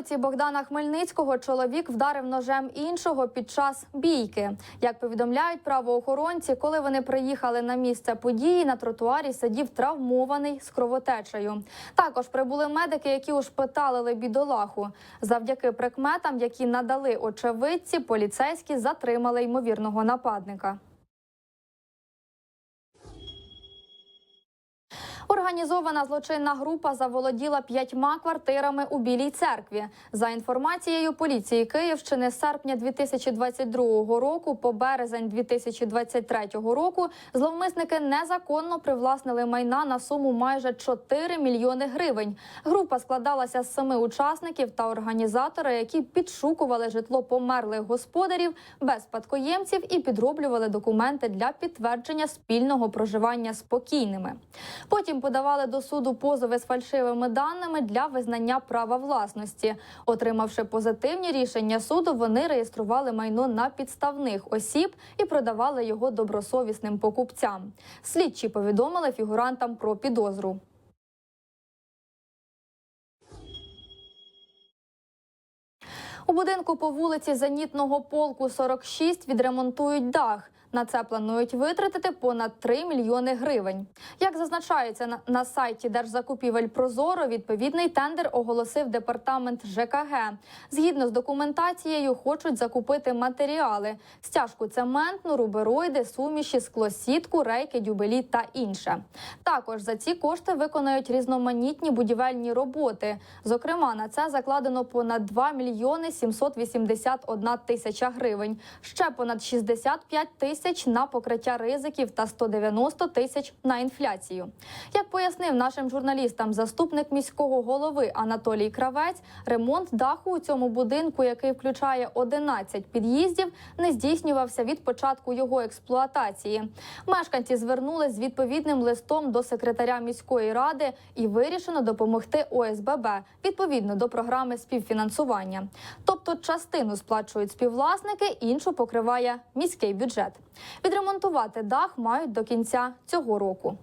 вулиці Богдана Хмельницького чоловік вдарив ножем іншого під час бійки. Як повідомляють правоохоронці, коли вони приїхали на місце події, на тротуарі сидів травмований з кровотечею. Також прибули медики, які ушпиталили бідолаху. Завдяки прикметам, які надали очевидці, поліцейські затримали ймовірного нападника. Організована злочинна група заволоділа п'ятьма квартирами у Білій церкві. За інформацією поліції Київщини, з серпня 2022 року по березень 2023 року зловмисники незаконно привласнили майна на суму майже 4 мільйони гривень. Група складалася з семи учасників та організатора, які підшукували житло померлих господарів без спадкоємців і підроблювали документи для підтвердження спільного проживання з покійними. Подавали до суду позови з фальшивими даними для визнання права власності. Отримавши позитивні рішення суду, вони реєстрували майно на підставних осіб і продавали його добросовісним покупцям. Слідчі повідомили фігурантам про підозру. У будинку по вулиці Зенітного полку 46 відремонтують дах. На це планують витратити понад 3 мільйони гривень. Як зазначається на, на сайті Держзакупівель Прозоро, відповідний тендер оголосив департамент ЖКГ. Згідно з документацією, хочуть закупити матеріали: стяжку цементну, рубероїди, суміші, склосітку, рейки, дюбелі та інше. Також за ці кошти виконають різноманітні будівельні роботи. Зокрема, на це закладено понад 2 мільйони 781 тисяча гривень, ще понад 65 тисяч на покриття ризиків та 190 тисяч на інфляцію. Як пояснив нашим журналістам заступник міського голови Анатолій Кравець, ремонт даху у цьому будинку, який включає 11 під'їздів, не здійснювався від початку його експлуатації. Мешканці звернулись з відповідним листом до секретаря міської ради і вирішено допомогти ОСББ відповідно до програми співфінансування. Тобто частину сплачують співвласники, іншу покриває міський бюджет. Відремонтувати дах мають до кінця цього року.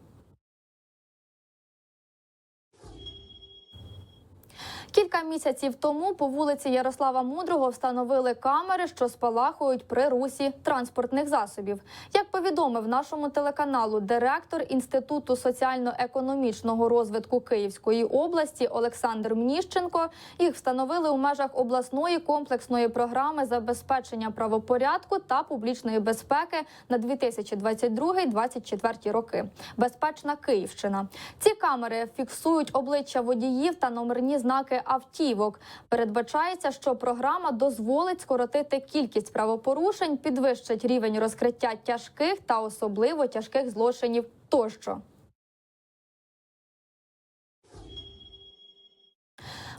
Кілька місяців тому по вулиці Ярослава Мудрого встановили камери, що спалахують при русі транспортних засобів. Як повідомив нашому телеканалу директор Інституту соціально-економічного розвитку Київської області Олександр Мніщенко, їх встановили у межах обласної комплексної програми забезпечення правопорядку та публічної безпеки на 2022-2024 роки. Безпечна Київщина. Ці камери фіксують обличчя водіїв та номерні знаки автівок. Передбачається, що програма дозволить скоротити кількість правопорушень, підвищить рівень розкриття тяжких та особливо тяжких злочинів тощо.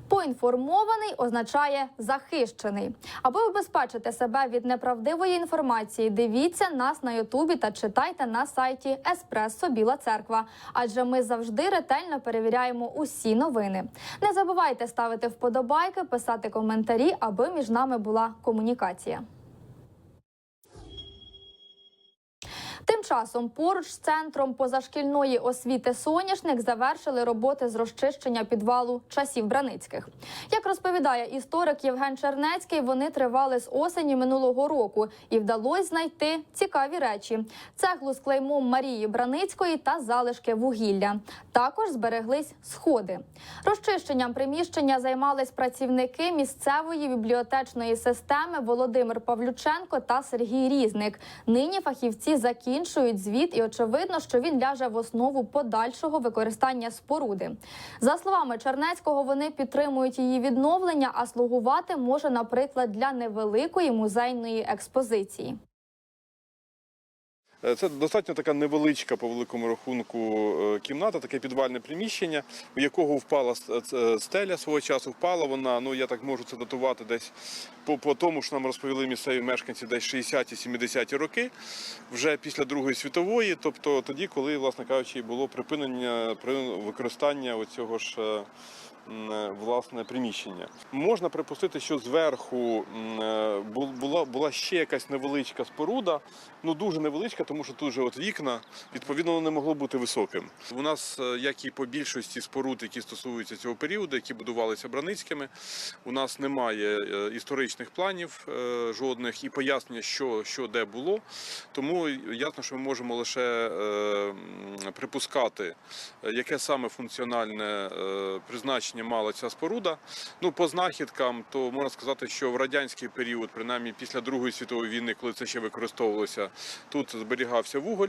Поінформований означає захищений. Аби убезпечити себе від неправдивої інформації, дивіться нас на Ютубі та читайте на сайті Еспресо Біла Церква. Адже ми завжди ретельно перевіряємо усі новини. Не забувайте ставити вподобайки, писати коментарі, аби між нами була комунікація. Тим часом поруч з центром позашкільної освіти соняшник завершили роботи з розчищення підвалу часів Браницьких. Як розповідає історик Євген Чернецький, вони тривали з осені минулого року і вдалося знайти цікаві речі: цеглу з клеймом Марії Браницької та залишки вугілля. Також збереглись сходи. Розчищенням приміщення займались працівники місцевої бібліотечної системи Володимир Павлюченко та Сергій Різник. Нині фахівці закінчують звіт, і очевидно, що він ляже в основу подальшого використання споруди. За словами Чернецького, вони підтримують її відновлення, а слугувати може, наприклад, для невеликої музейної експозиції. Е, Це достатньо така невеличка по великому рахунку е, кімната, таке підвальне приміщення, у якого впала стеля свого часу. Впала вона. Ну я так можу це датувати десь по, по тому, що нам розповіли місцеві мешканці, десь 60-70-ті роки, вже після Другої світової, тобто тоді, коли, власне кажучи, було припинення при- використання оцього ж. Е, власне приміщення. Можна припустити, що зверху е, бу- була, була ще якась невеличка споруда, ну дуже невеличка, тому що тут же от вікна, відповідно, не могло бути високим. У нас, е, як і по більшості споруд, які стосуються цього періоду, які будувалися Браницькими, у нас немає історичних планів жодних і пояснення, що, що де було. Тому ясно, що ми можемо лише припускати, яке саме функціональне е, призначення мала ця споруда. Ну, по знахідкам, то можна сказати, що в радянський період, принаймні після Другої світової війни, коли це ще використовувалося, тут зберігався вуголь.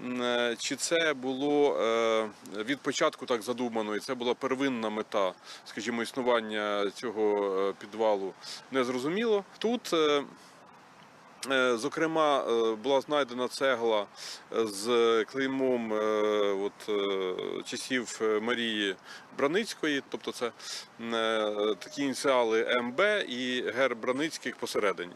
Е, Чи це було е, від початку так задумано, і це була первинна мета, скажімо, існування цього е, підвалу, не зрозуміло. Тут Зокрема, е, була знайдена цегла з клеймом е, от, е, часів е, Марії Браницької, тобто це е, такі ініціали МБ і герб Браницьких посередині.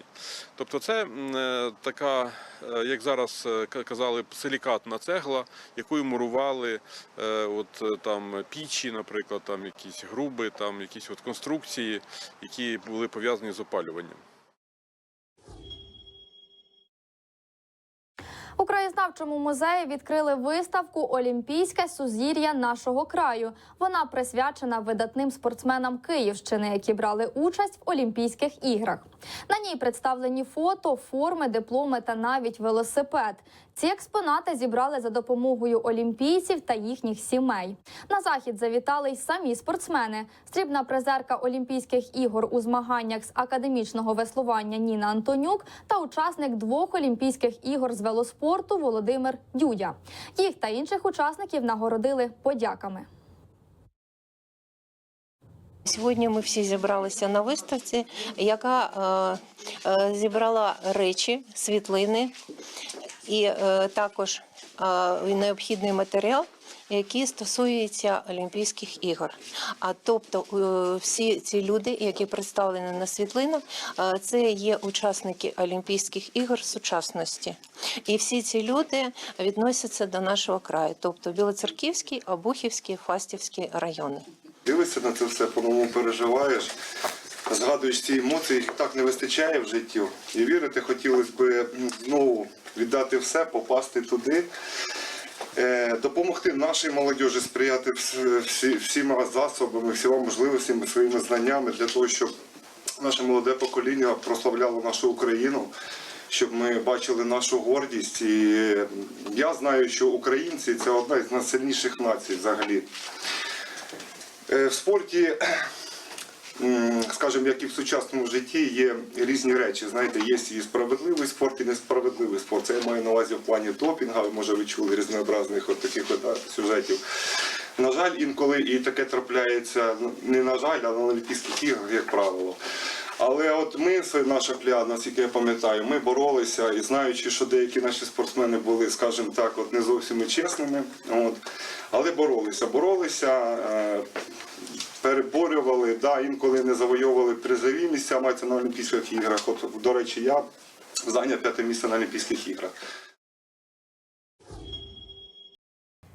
Тобто це е, така, е, як зараз е, казали, силікатна цегла, якою мурували е, от, е, там, пічі, наприклад, там якісь груби, там якісь от конструкції, які були пов'язані з опалюванням. Краєзнавчому музеї відкрили виставку Олімпійське сузір'я нашого краю. Вона присвячена видатним спортсменам Київщини, які брали участь в Олімпійських іграх. На ній представлені фото, форми, дипломи та навіть велосипед. Ці експонати зібрали за допомогою олімпійців та їхніх сімей. На захід завітали й самі спортсмени. Срібна призерка Олімпійських ігор у змаганнях з академічного веслування Ніна Антонюк та учасник двох Олімпійських ігор з велоспорту Володимир Дюдя. Їх та інших учасників нагородили подяками. Сьогодні ми всі зібралися на виставці, яка е, е, зібрала речі, світлини і е, також е, необхідний матеріал, який стосується Олімпійських ігор. А тобто е, всі ці люди, які представлені на світлинах, е, це є учасники Олімпійських ігор сучасності. І всі ці люди відносяться до нашого краю, тобто Білоцерківський, Обухівський, Фастівський райони. Дивишся на це все, по-новому переживаєш, згадуєш ці емоції, їх так не вистачає в житті. І вірити хотілося б знову віддати все, попасти туди, допомогти нашій молодіжі сприяти всі, всіма засобами, всіма можливостями, своїми знаннями для того, щоб наше молоде покоління прославляло нашу Україну. Щоб ми бачили нашу гордість, і е, я знаю, що українці це одна із найсильніших націй взагалі. Е, В спорті, скажімо, як і в сучасному житті, є різні речі. Знаєте, є і справедливий спорт, і несправедливий спорт. Це я маю на увазі в плані допінга. Може, ви чули різнообразних от таких от, сюжетів. На жаль, інколи і таке трапляється, ну, не на жаль, а на Олімпійських іграх, як правило. Але от ми, наша пляда, наскільки я пам'ятаю, ми боролися і знаючи, що деякі наші спортсмени були, скажімо так, от не зовсім чесними. От, але боролися, боролися, е, переборювали, да, інколи не завойовували призові місця, мається на Олімпійських іграх. От, до речі, я зайняв п'яте місце на Олімпійських іграх.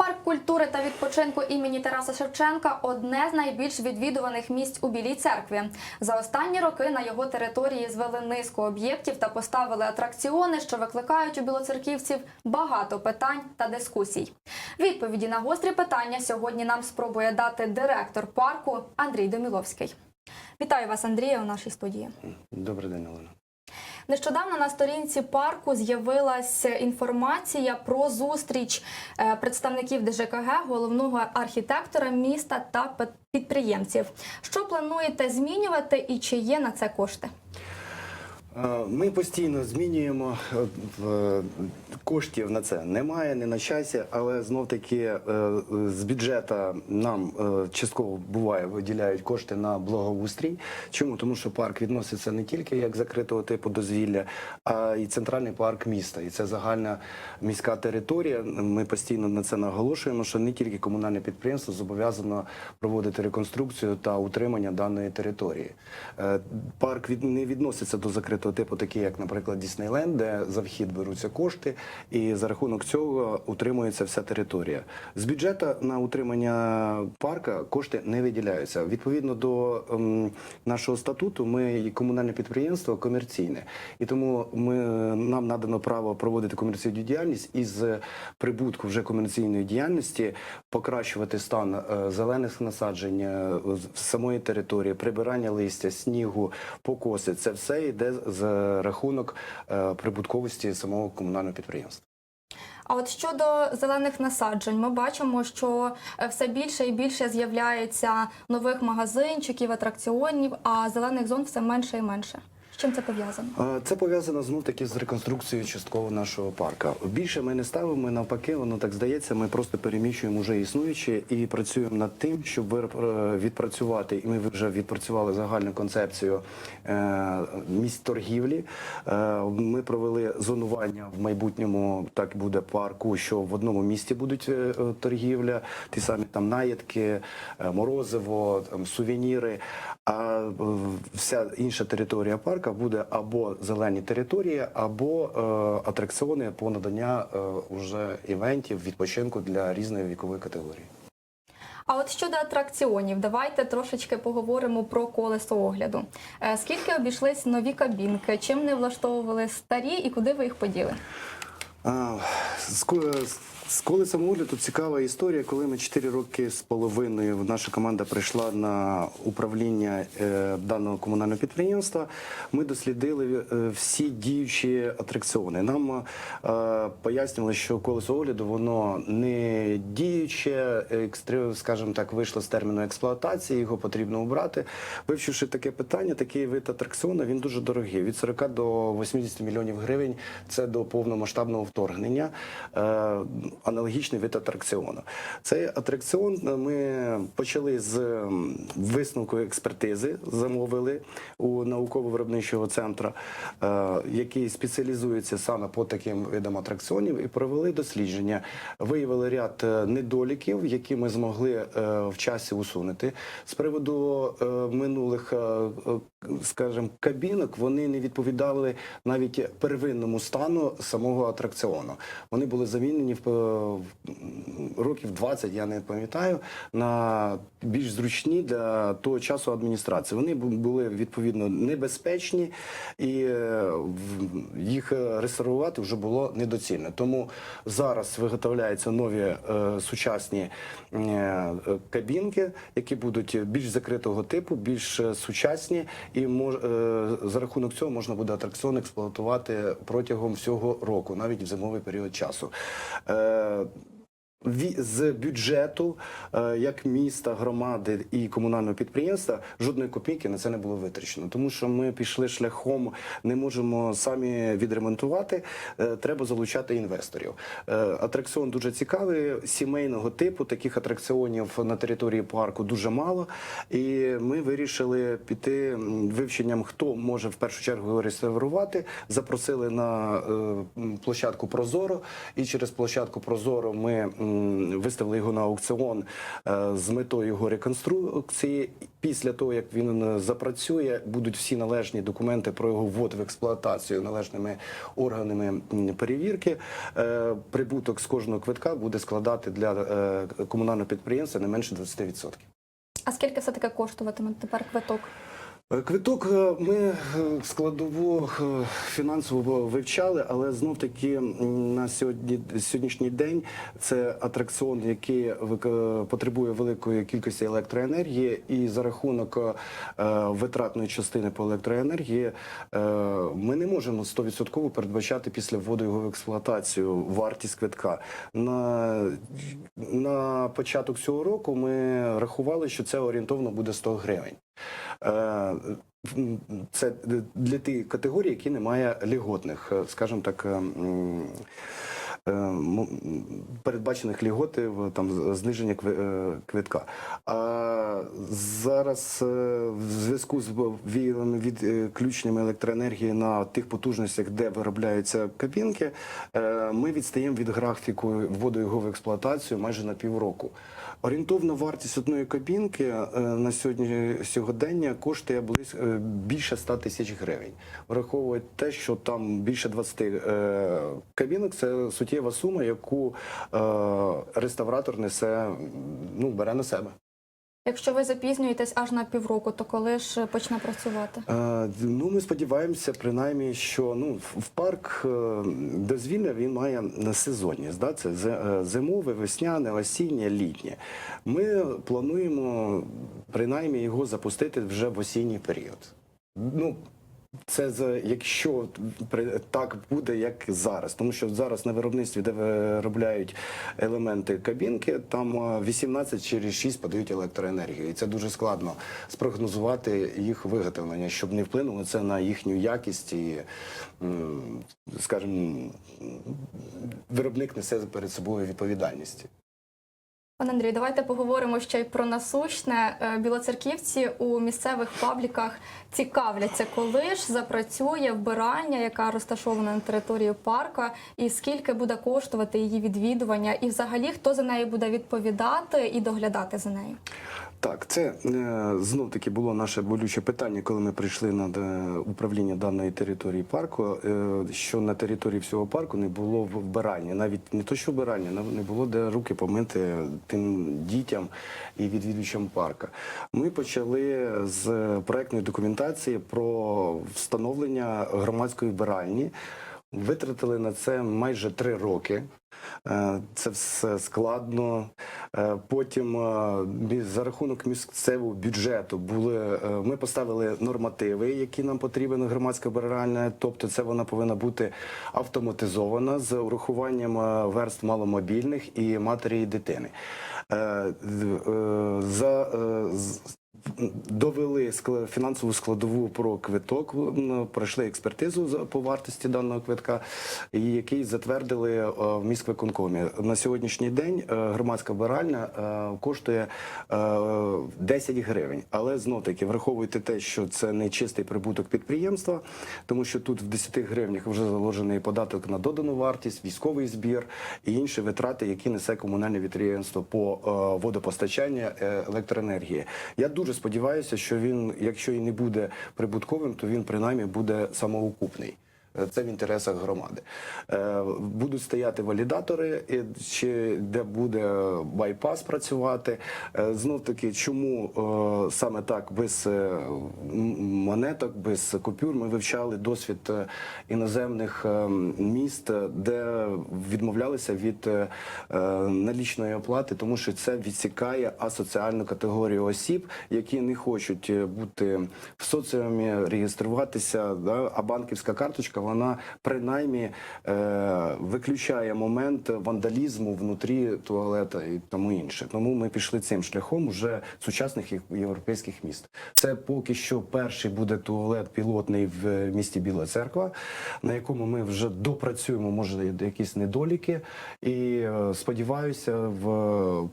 Парк культури та відпочинку імені Тараса Шевченка одне з найбільш відвідуваних місць у Білій церкві. За останні роки на його території звели низку об'єктів та поставили атракціони, що викликають у білоцерківців багато питань та дискусій. Відповіді на гострі питання сьогодні нам спробує дати директор парку Андрій Доміловський. Вітаю вас, Андрія, у нашій студії. Добрий день, Олена. Нещодавно на сторінці парку з'явилася інформація про зустріч е, представників ДЖКГ, головного архітектора міста та підприємців. Що плануєте змінювати і чи є на це кошти? Е, Ми постійно змінюємо е, коштів на це. Немає, не на часі, але знов таки е, з бюджету нам е, частково буває виділяють кошти на благоустрій. Чому? Тому що парк відноситься не тільки як закритого типу дозвілля, а й центральний парк міста. І це загальна міська територія. Ми постійно на це наголошуємо, що не тільки комунальне підприємство зобов'язано проводити реконструкцію та утримання даної території. Е, Парк не відноситься до закритого проєкту, типу такі, як, наприклад, Діснейленд, де за вхід беруться кошти, і за рахунок цього утримується вся територія. З бюджету на утримання парка кошти не виділяються. Відповідно до ем, нашого статуту, ми комунальне підприємство комерційне, і тому ми нам надано право проводити комерційну діяльність і з прибутку вже комерційної діяльності покращувати стан е, зелених насаджень е, з- самої території, прибирання листя, снігу, покоси. Це все йде за рахунок е, прибутковості самого комунального підприємства. А от щодо зелених насаджень, ми бачимо, що е, все більше і більше з'являється нових магазинчиків, атракціонів, а зелених зон все менше і менше. Чим це пов'язано? Це пов'язано знов таки з реконструкцією частково нашого парка. Більше ми не ставимо навпаки, воно так здається. Ми просто переміщуємо вже існуюче і працюємо над тим, щоб е, відпрацювати. І ми вже відпрацювали загальну концепцію е, місць торгівлі. Е, Ми провели зонування в майбутньому. Так буде парку, що в одному місті будуть торгівля, ті самі там наїдки, морозиво, там сувеніри. А вся інша територія парка буде або зелені території, або е, атракціони по надання е, уже івентів відпочинку для різної вікової категорії. А от щодо атракціонів, давайте трошечки поговоримо про колесо огляду. Е, Скільки обійшлись нові кабінки? Чим не влаштовували старі і куди ви їх поділи? З, ко- з колесом огляду цікава історія. Коли ми 4 роки з половиною наша команда прийшла на управління е, даного комунального підприємства, ми дослідили е, всі діючі атракціони. Нам е, пояснювали, що колесо огляду воно не діюче, скажімо так, вийшло з терміну експлуатації, його потрібно обрати. Вивчивши таке питання, такий вид атракціону він дуже дорогий. Від 40 до 80 мільйонів гривень це до повномасштабного вторгнення. Е, аналогічний вид атракціону. Цей атракціон ми почали з висновку експертизи, замовили у науково-виробничого центру, е, який спеціалізується саме по таким видам атракціонів, і провели дослідження. Виявили ряд е, недоліків, які ми змогли е, в часі усунути. З приводу е, минулих, е, е, скажімо, кабінок, вони не відповідали навіть первинному стану самого атракціону. Вони були замінені е, в років 20, я не пам'ятаю, на більш зручні для того часу адміністрації. Вони були відповідно небезпечні, і е, їх реставрувати вже було недоцільно. Тому зараз виготовляються нові е, сучасні е, кабінки, які будуть більш закритого типу, більш сучасні, і за рахунок цього можна буде атракціон експлуатувати протягом всього року, навіть в зимовий період часу. uh, з бюджету е, як міста, громади і комунального підприємства жодної копійки на це не було витрачено, тому що ми пішли шляхом, не можемо самі відремонтувати. е, Треба залучати інвесторів. Е, Атракціон дуже цікавий, сімейного типу. Таких атракціонів на території парку дуже мало. І ми вирішили піти вивченням, хто може в першу чергу реставрувати. Запросили на площадку Прозоро, і через площадку Прозоро ми виставили його на аукціон е, з метою його реконструкції. Після того, як він е, запрацює, будуть всі належні документи про його ввод в експлуатацію належними органами перевірки. Е, Прибуток з кожного квитка буде складати для комунального підприємства не менше 20%. А скільки все таки коштуватиме тепер квиток? Е, Квиток е, ми е, складову фінансово вивчали, але знов таки на сьогодні сьогоднішній день це атракціон, який потребує великої кількості електроенергії, і за рахунок витратної частини по електроенергії ми не можемо 100% передбачати після вводу його в експлуатацію вартість квитка. На, на початок цього року ми рахували, що це орієнтовно буде 100 гривень. Е, Це для тих категорій, які немає льготних, е, скажімо так. е, м, е, Передбачених льготів там зниження квитка. А зараз в зв'язку з відключеннями електроенергії на тих потужностях, де виробляються кабінки, ми відстаємо від графіку вводу його в експлуатацію майже на півроку. Орієнтовна вартість одної кабінки е, на сьогодні сьогодення коштує близько е, більше 100 тисяч гривень. Враховують те, що там більше 20 е, кабінок, це суттєва сума, яку реставратор несе, ну бере на себе. Якщо ви запізнюєтесь аж на півроку, то коли ж почне працювати? Е, Ну, ми сподіваємося, принаймні, що ну в- в парк е, дозвілля він має на сезонність. Да? Це е, зимове, весняне, осіннє, літнє. Ми плануємо принаймні його запустити вже в осінній період. Ну, це за якщо так буде, як зараз, тому що зараз на виробництві, де виробляють елементи кабінки, там е, 18 через 6 подають електроенергію, і це дуже складно спрогнозувати їх виготовлення, щоб не вплинуло це на їхню якість і, скажімо, виробник несе перед собою відповідальність. Пане Андрій, давайте поговоримо ще й про насущне. Е, Білоцерківці у місцевих пабліках цікавляться, коли ж запрацює вбиральня, яка розташована на території парка, і скільки буде коштувати її відвідування, і взагалі хто за неї буде відповідати і доглядати за нею. Так, це е, знов таки було наше болюче питання, коли ми прийшли на е, управління даної території парку. е, що на території всього парку не було вбиральні, навіть не то, що вбиральні, не було де руки помити тим дітям і відвідувачам парка. Ми почали з проектної документації про встановлення громадської вбиральні. Витратили на це майже три роки. Е, Це все складно. Е, Потім е, за рахунок місцевого бюджету були ми поставили нормативи, які нам потрібен громадська обиральня. Тобто, це вона повинна бути автоматизована з урахуванням верств маломобільних і матері і дитини. За довели фінансову складову про квиток, пройшли експертизу по вартості даного квитка, який затвердили е, в міськвиконкомі. На сьогоднішній день е, громадська вбиральня е, коштує е, 10 гривень. Але знов таки враховуйте те, що це не чистий прибуток підприємства, тому що тут в 10 гривнях вже заложений податок на додану вартість, військовий збір і інші витрати, які несе комунальне підприємство по водопостачанню електроенергії. Я дуже сподіваюся, що він, якщо і не буде прибутковим, то він принаймні буде самоокупний. Е, Це в інтересах громади. Е, Будуть стояти валідатори, чи де буде байпас працювати. Е, Знов таки, чому саме так без монеток, без купюр ми вивчали досвід іноземних міст, де відмовлялися від налічної оплати, тому що це відсікає асоціальну категорію осіб, які не хочуть бути в соціумі, реєструватися. А банківська карточка вона принаймні е, виключає момент вандалізму внутрі туалета і тому інше. Тому ми пішли цим шляхом уже сучасних європейських міст. Це поки що перший буде туалет пілотний в місті Біла Церква, на якому ми вже допрацюємо, може, якісь недоліки. І е, сподіваюся, в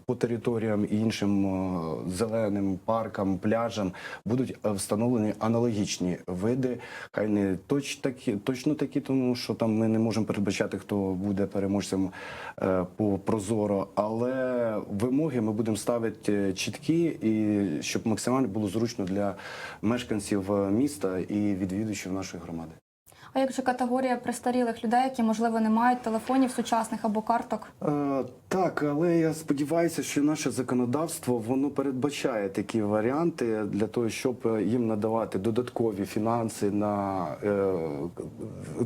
по територіям і іншим е, зеленим паркам, пляжам будуть е, встановлені аналогічні види. Хай не точ такі, точно такі, тому що там ми не можемо передбачати, хто буде переможцем е, по прозоро. Але вимоги ми будемо ставити е, чіткі, і щоб максимально було зручно для мешканців е, міста і відвідувачів нашої громади. А як же категорія престарілих людей, які можливо не мають телефонів сучасних або карток? Е, так, але я сподіваюся, що наше законодавство воно передбачає такі варіанти для того, щоб е, їм надавати додаткові фінанси на е,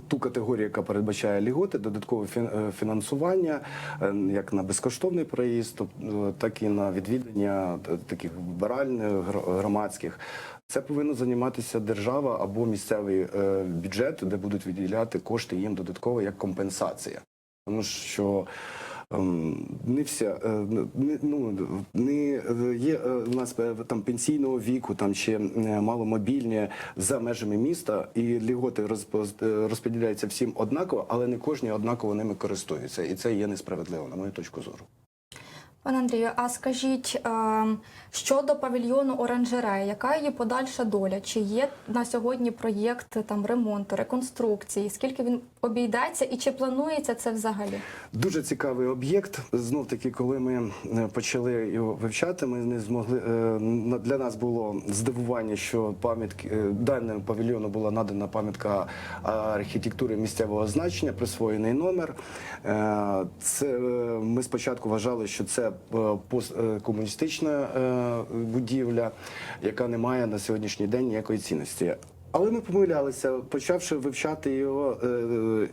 ту категорію, яка передбачає ліготи, додаткове е, фінансування, е, як на безкоштовний проїзд, так і на відвідання таких вбиральних громадських. Це повинна займатися держава або місцевий е, бюджет, де будуть виділяти кошти їм додатково як компенсація. Тому що ем, не вся е, не, ну, не е, є у нас там пенсійного віку, там ще маломобільні за межами міста, і е, розподіляються всім однаково, але не кожні однаково ними користуються, і це є несправедливо, на мою точку зору. Пане Андрію, а скажіть ем, щодо павільйону оранжереї, яка її подальша доля? Чи є на сьогодні проєкт там ремонту, реконструкції? Скільки він обійдеться і чи планується це взагалі? Дуже цікавий об'єкт. Знов таки, коли ми е, почали його вивчати, ми не змогли е, для нас було здивування, що пам'ятки е, даному павільйону була надана пам'ятка архітектури місцевого значення, присвоєний номер. Це ми спочатку вважали, що це посткомуністична е, будівля, яка не має на сьогоднішній день ніякої цінності. Але ми помилялися, почавши вивчати його е,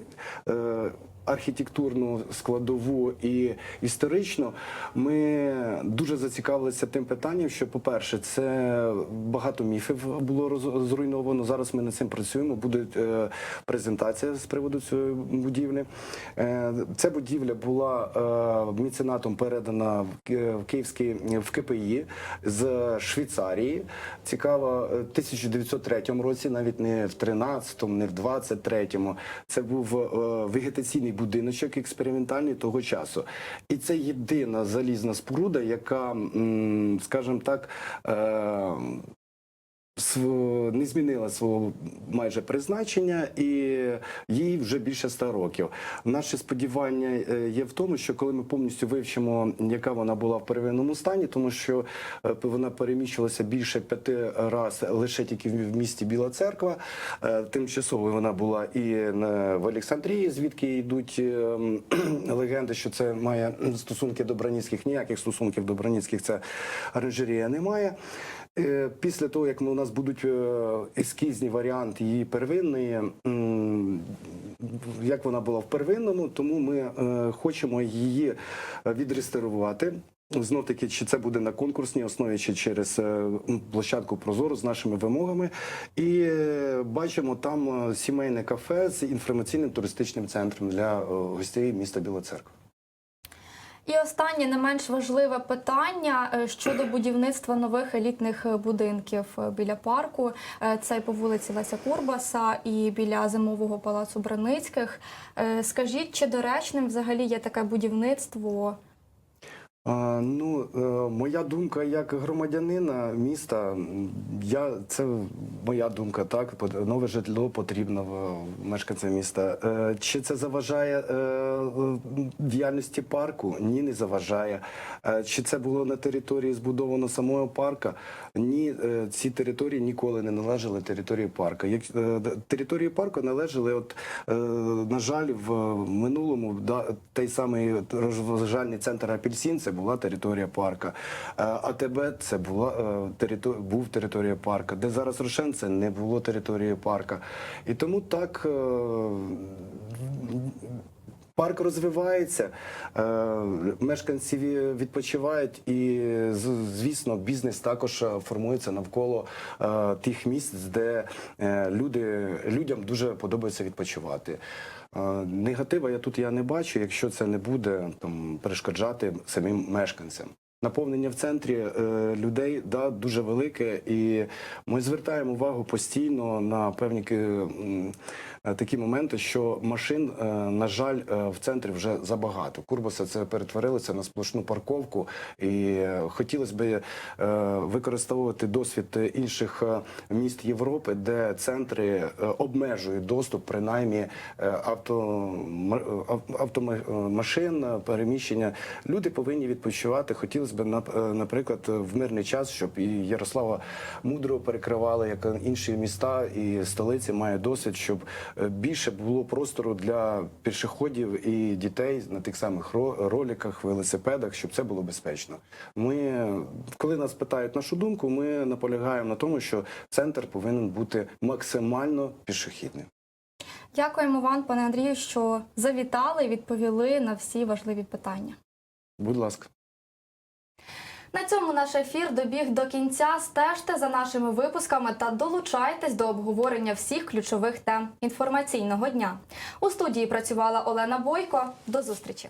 е, архітектурну складову і історичну, ми дуже зацікавилися тим питанням, що, по-перше, це багато міфів було зруйновано. Зараз ми над цим працюємо. Буде е, презентація з приводу цієї будівлі. Е, ця будівля була е, меценатом передана в Ки- в КПІ з Швейцарії. Цікаво, е, в 1903 році, навіть не в 13-му, не в 23-му. Це був вегетаційний будиночок експериментальний того часу. І це єдина залізна споруда, яка, скажімо так, е, не змінила свого майже призначення, і їй вже більше ста років. Наше сподівання е, є в тому, що коли ми повністю вивчимо, яка вона була в первинному стані, тому що е, вона переміщувалася більше п'яти разів лише тільки в місті Біла Церква. Е, Тимчасово вона була і в Олександрії, звідки йдуть легенди, що це має стосунки до Браніцьких. Ніяких стосунків до Браніцьких це оранжерія немає. Е, Після того, як ми, у нас будуть е, ескізні варіанти її первинної, як вона була в первинному, тому ми е, хочемо її відреставрувати. Знов таки, чи це буде на конкурсній основі, чи через площадку Прозоро з нашими вимогами. І бачимо там сімейне кафе з інформаційним туристичним центром для гостей міста Біла Церква. І останнє не менш важливе питання е, щодо будівництва нових елітних е, будинків е, біля парку. Це по вулиці Леся Курбаса і біля зимового палацу Браницьких. Скажіть, чи доречним взагалі є таке будівництво? Ну, е, моя думка як громадянина міста, я це моя думка, так нове житло потрібно мешканцям міста. Е, Чи це заважає е, діяльності парку? Ні, не заважає. Чи це було на території збудовано самого парка? Ні, ці території ніколи не належали території парку. Території парку належали, от на жаль, в минулому да, той самий розважальний центр Апельсин це була територія парка. Е, АТБ це була територія, був територія парка. Де зараз Рошен, це не було території парка. І тому так. Парк розвивається, е, мешканці відпочивають, і звісно, бізнес також е, формується навколо е, тих місць, де люди людям дуже подобається відпочивати. Негатива я тут я не бачу, якщо це не буде там перешкоджати самим мешканцям. Наповнення в центрі людей да, дуже велике, і ми звертаємо увагу постійно на певні такі моменти, що машин, е, на жаль, е, в центрі вже забагато. Курбаса це перетворилося на сплошну парковку, і е, хотілося б е, використовувати досвід інших е, міст Європи, де центри е, обмежують доступ, принаймні е, авто, автомашин, е, переміщення. Люди повинні відпочивати. Хотілося б, нап- е, наприклад, в мирний час, щоб і Ярослава Мудрого перекривали, як інші міста і столиці мають досвід, щоб е, більше було простору для пішоходів і дітей на тих самих ро- роликах, велосипедах, щоб це було безпечно. Ми, е, коли нас питають нашу думку, ми наполягаємо на тому, що центр повинен бути максимально пішохідним. Дякуємо вам, пане Андрію, що завітали і відповіли на всі важливі питання. Будь ласка. На цьому наш ефір добіг до кінця. Стежте за нашими випусками та долучайтесь до обговорення всіх ключових тем інформаційного дня. У студії працювала Олена Бойко. До зустрічі.